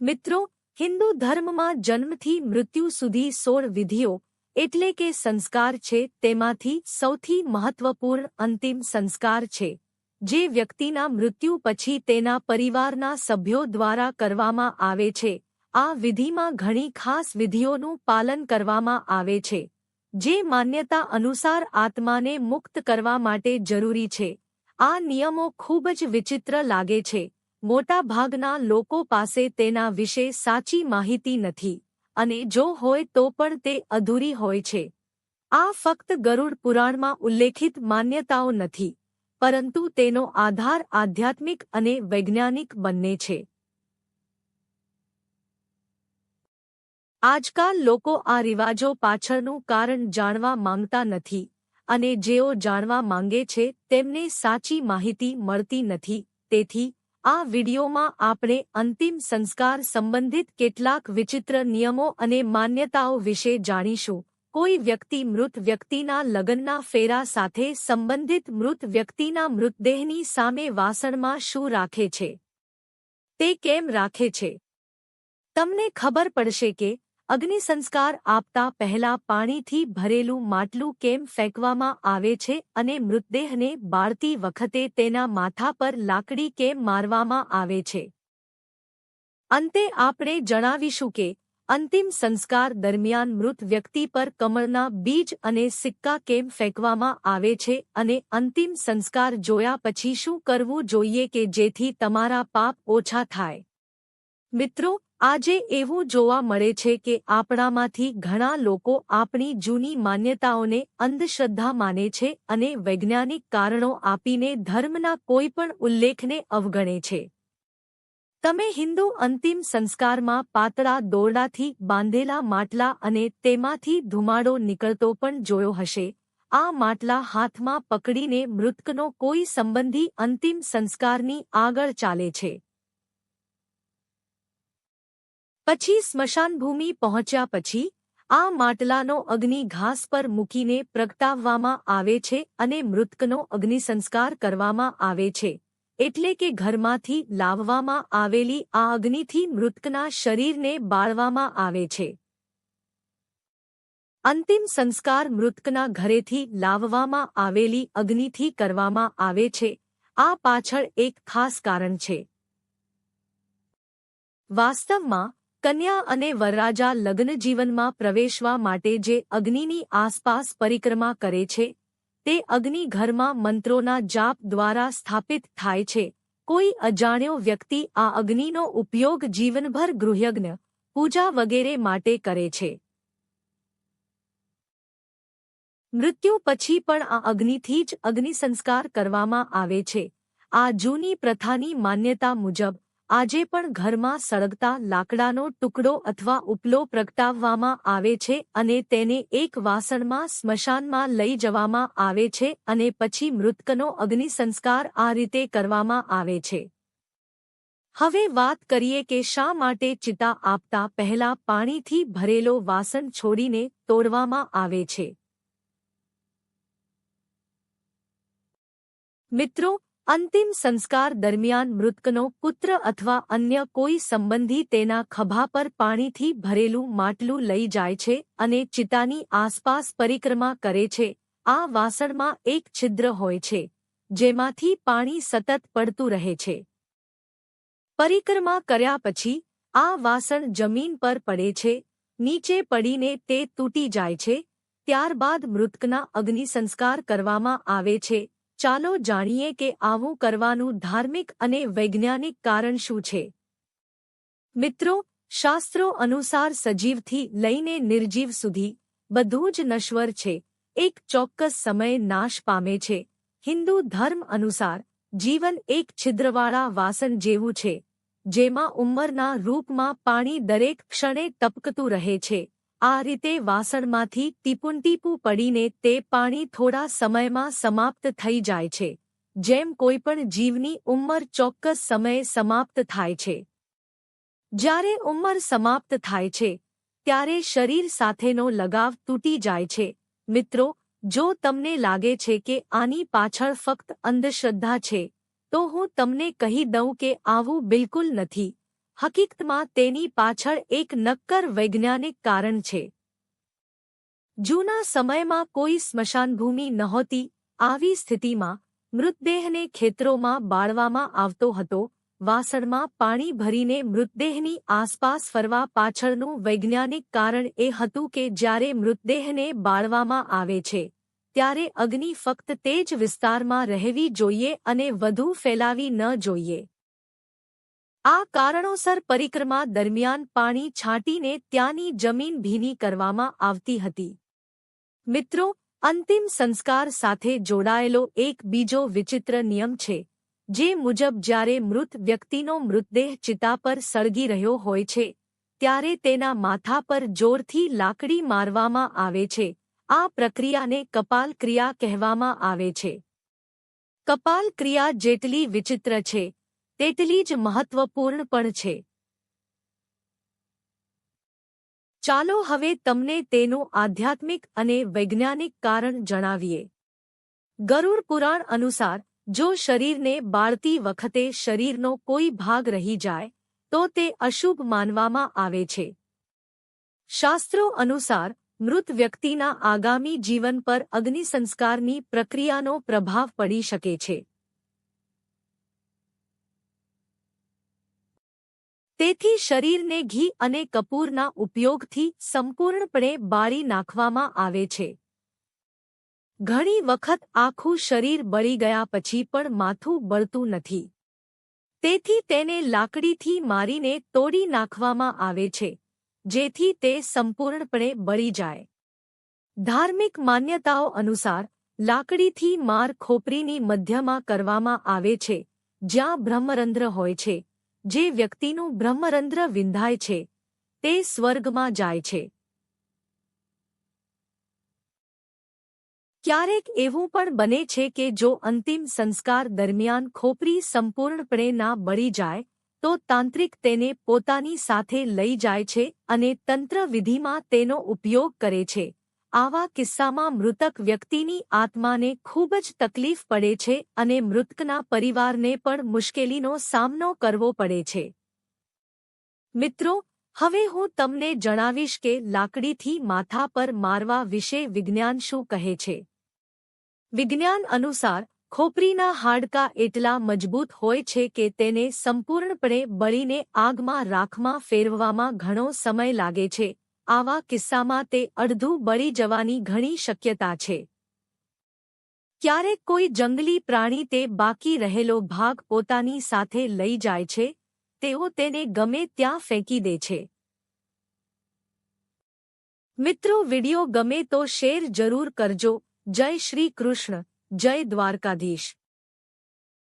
મિત્રો, હિન્દુ ધર્મમાં જન્મથી મૃત્યુ સુધી સોળ વિધિઓ, એટલે કે સંસ્કાર છે, તેમાંથી સૌથી મહત્વપૂર્ણ અંતિમ સંસ્કાર છે. જે વ્યક્તિના મૃત્યુ પછી તેના પરિવારના સભ્યો દ્વારા કરવામાં આવે છે. આ વિધિમાં ઘણી ખાસ વિધિઓનું પાલન કરવામાં આવે છે. જે માન્યતા અનુસાર આત્માને મુક્ત કરવા માટે જરૂરી છે. આ નિયમો ખૂબ જ વિચિત્ર લાગે છે. મોટા ભાગના લોકો પાસે તેના વિશે સાચી માહિતી નથી, અને જો હોય તો પણ તે અધૂરી હોય છે. આ ફક્ત ગરુડ પુરાણમાં ઉલ્લેખિત માન્યતાઓ નથી, પરંતુ તેનો આધાર આધ્યાત્મિક અને વૈજ્ઞાનિક બંને છે. આજકાલ લોકો આ રિવાજો પાછળનું કારણ જાણવા માંગતા નથી, અને જેઓ જાણવા માંગે છે તેમને સાચી માહિતી મળતી નથી, તેથી આ વિડિયોમાં આપણે અંતિમ સંસ્કાર સંબંધિત કેટલાક વિચિત્ર નિયમો અને માન્યતાઓ વિશે જાણીશું. કોઈ વ્યક્તિ મૃત વ્યક્તિના લગ્નના ફેરા સાથે સંબંધિત મૃત વ્યક્તિના મૃતદેહની સામે વાસણમાં શું રાખે છે? તે કેમ રાખે છે? તમને ખબર પડશે કે અગ્નિ સંસ્કાર આપતા પહેલા પાણીથી ભરેલું માટલું કેમ ફેંકવામાં આવે છે અને મૃતદેહને બાળતી વખતે તેના માથા પર લાકડી કેમ મારવામાં આવે છે? અંતે આપણે જણાવીશું કે અંતિમ સંસ્કાર દરમિયાન મૃત વ્યક્તિ પર કમળના બીજ અને સિક્કા કેમ ફેંકવામાં આવે છે અને અંતિમ સંસ્કાર જોયા પછી શું કરવું જોઈએ કે જેથી તમારા પાપ ઓછા થાય? મિત્રો આજે એવું જોવા મળે છે કે આપણામાંથી ઘણા લોકો આપણી જૂની માન્યતાઓને અંધશ્રદ્ધા માને છે અને વૈજ્ઞાનિક કારણો આપીને ધર્મના કોઈપણ ઉલ્લેખને અવગણે છે. તમે હિન્દુ અંતિમ સંસ્કારમાં પાતળા દોરડાથી બાંધેલા માટલા અને તેમાંથી ધુમાડો નીકળતો પણ જોયો હશે. આ માટલા હાથમાં પકડીને મૃતકનો કોઈ સંબંધી અંતિમ સંસ્કારની આગળ ચાલે છે. પછી સ્મશાનભૂમિ પહોંચ્યા પછી આ માટલાનો અગ્નિ ઘાસ પર મૂકીને પ્રગટાવવામાં આવે છે અને મૃતકનો અગ્નિસંસ્કાર કરવામાં આવે છે. એટલે કે ઘરમાંથી લાવવામાં આવેલી આ અગ્નિથી મૃતકના શરીરને બાળવામાં આવે છે. અંતિમ સંસ્કાર મૃતકના ઘરેથી લાવવામાં આવેલી અગ્નિથી કરવામાં આવે છે. આ પાછળ એક ખાસ કારણ છે. વાસ્તવમાં કન્યા અને વરરાજા લગ્નજીવનમાં પ્રવેશવા માટે જે અગ્નિની આસપાસ પરિક્રમા કરે છે, તે અગ્નિ ઘરમાં મંત્રોના જાપ દ્વારા સ્થાપિત થાય છે. કોઈ અજાણ્યો વ્યક્તિ આ અગ્નિનો ઉપયોગ જીવનભર ગૃહયજ્ઞ, પૂજા વગેરે માટે કરે છે. મૃત્યુ પછી પણ આ અગ્નિથી જ અગ્નિસંસ્કાર કરવામાં આવે છે. આ જૂની પ્રથાની માન્યતા મુજબ આજે પણ ઘરમાં સળગતા લાકડાનો ટુકડો અથવા ઉપલો પ્રગટાવવામાં આવે છે અને તેને એક વાસણમાં સ્મશાનમાં લઈ જવામાં આવે છે અને પછી મૃતકનો અગ્નિસંસ્કાર આ રીતે કરવામાં આવે છે. હવે વાત કરીએ કે શા માટે ચિતા આપતા પહેલા પાણીથી ભરેલો વાસણ છોડીને તોડવામાં આવે છે. મિત્રો અંતિમ સંસ્કાર દરમિયાન મૃતકનો પુત્ર અથવા અન્ય કોઈ સંબંધી તેના ખભા પર પાણીથી ભરેલું માટલું લઈ જાય છે અને ચિતાની આસપાસ પરિક્રમા કરે છે. આ વાસણમાં એક છિદ્ર હોય છે, જેમાંથી પાણી સતત પડતું રહે છે. પરિક્રમા કર્યા પછી, આ વાસણ જમીન પર પડે છે, નીચે પડીને તે તૂટી જાય છે, ત્યારબાદ મૃતકના અગ્નિસંસ્કાર કરવામાં આવે છે. ચાલો જાણીએ કે આવું કરવાનું ધાર્મિક અને વૈજ્ઞાનિક કારણ શું છે. મિત્રો, શાસ્ત્રો અનુસાર સજીવથી લઈને નિર્જીવ સુધી બધું જ નશ્વર છે. એક ચોક્કસ સમયે નાશ પામે છે. હિન્દુ ધર્મ અનુસાર જીવન એક છિદ્રવાળા વાસણ જેવું છે, જેમાં ઉંમરના રૂપમાં પાણી દરેક ક્ષણે ટપકતું રહે છે. આ રીતે વાસણમાંથી ટીપુંટીપું પડીને તે પાણી થોડા સમયમાં સમાપ્ત થઈ જાય છે, જેમ કોઈપણ જીવની ઉંમર ચોક્કસ સમયે સમાપ્ત થાય છે. જ્યારે ઉંમર સમાપ્ત થાય છે, ત્યારે શરીર સાથેનો લગાવ તૂટી જાય છે. મિત્રો, જો તમને લાગે છે કે આની પાછળ ફક્ત અંધશ્રદ્ધા છે, તો હું તમને કહી દઉં કે આવું બિલકુલ નથી. હકીકતમાં તેની પાછળ એક નક્કર વૈજ્ઞાનિક કારણ છે. જૂના સમયમાં કોઈ સ્મશાનભૂમિ નહોતી, આવી સ્થિતિમાં મૃતદેહને ખેતરોમાં બાળવામાં આવતો હતો, વાસણમાં પાણી ભરીને મૃતદેહની આસપાસ ફરવા પાછળનું વૈજ્ઞાનિક કારણ એ હતું કે જ્યારે મૃતદેહને બાળવામાં આવે છે, ત્યારે અગ્નિ ફક્ત તે જ વિસ્તારમાં રહેવી જોઈએ અને વધુ ફેલાવી ન જોઈએ. આ કારણોસર પરિક્રમા દરમિયાન પાણી છાંટીને ત્યાંની જમીન ભીની કરવામાં આવતી હતી. મિત્રો, અંતિમ સંસ્કાર સાથે જોડાયેલો એક બીજો વિચિત્ર નિયમ છે, જે મુજબ જ્યારે મૃત વ્યક્તિનો મૃતદેહ ચિતા પર સળગી રહ્યો હોય છે, ત્યારે તેના માથા પર જોરથી લાકડી મારવામાં આવે છે. આ પ્રક્રિયાને કપાલ ક્રિયા કહેવામાં આવે છે. કપાલ ક્રિયા જેટલી વિચિત્ર છે તેટલી જ મહત્વપૂર્ણ પણ છે. ચાલો હવે તમને તેનું આધ્યાત્મિક અને વૈજ્ઞાનિક કારણ જણાવીએ. ગરુડ પુરાણ અનુસાર, જો શરીરને બાળતી વખતે શરીરનો કોઈ ભાગ રહી જાય, તો તે અશુભ માનવામાં આવે છે. શાસ્ત્રો અનુસાર, મૃત વ્યક્તિના આગામી જીવન પર અગ્નિસંસ્કારની પ્રક્રિયાનો પ્રભાવ પડી શકે છે. તેથી શરીરને ઘી અને કપૂરના ઉપયોગથી સંપૂર્ણપણે બાળી નાખવામાં આવે છે. ઘણી વખત આખું શરીર બળી ગયા પછી પણ માથું બળતું નથી. તેથી તેને લાકડીથી મારીને તોડી નાખવામાં આવે છે, જેથી તે સંપૂર્ણપણે બળી જાય. ધાર્મિક માન્યતાઓ અનુસાર, લાકડીથી માર ખોપરીની મધ્યમાં કરવામાં આવે છે, જ્યાં બ્રહ્મરંધ્ર હોય છે. જે વ્યક્તિનું બ્રહ્મરંધ્ર વિંધાય છે, તે સ્વર્ગમાં જાય છે. ક્યારેક એવું પણ બને છે કે જો અંતિમ સંસ્કાર દરમિયાન ખોપરી સંપૂર્ણપણે ના બળી જાય, તો તાંત્રિક તેને પોતાની સાથે લઈ જાય છે અને તંત્ર વિધિમાં તેનો ઉપયોગ કરે છે. આવા કિસ્સામાં મૃતક વ્યક્તિની આત્માને ખૂબ જ તકલીફ પડે છે અને મૃતકના પરિવારને પણ મુશ્કેલીનો સામનો કરવો પડે છે. મિત્રો, હવે હું તમને જણાવીશ કે લાકડીથી માથા પર મારવા વિશે વિજ્ઞાન શું કહે છે. વિજ્ઞાન અનુસાર, ખોપરીના હાડકાં એટલા મજબૂત હોય છે કે તેને સંપૂર્ણપણે બળીને આગમાં રાખમાં ફેરવવામાં ઘણો સમય લાગે છે. આવા કિસ્સામાં તે અડધું બળી જવાની ઘણી શક્યતા છે. ક્યારેક કોઈ જંગલી પ્રાણી તે બાકી રહેલો ભાગ પોતાની સાથે લઈ જાય છે, તેઓ તેને ગમે ત્યાં ફેંકી દે છે. મિત્રો વિડિયો ગમે તો શેર જરૂર કરજો. જય શ્રી કૃષ્ણ, જય દ્વારકાધીશ.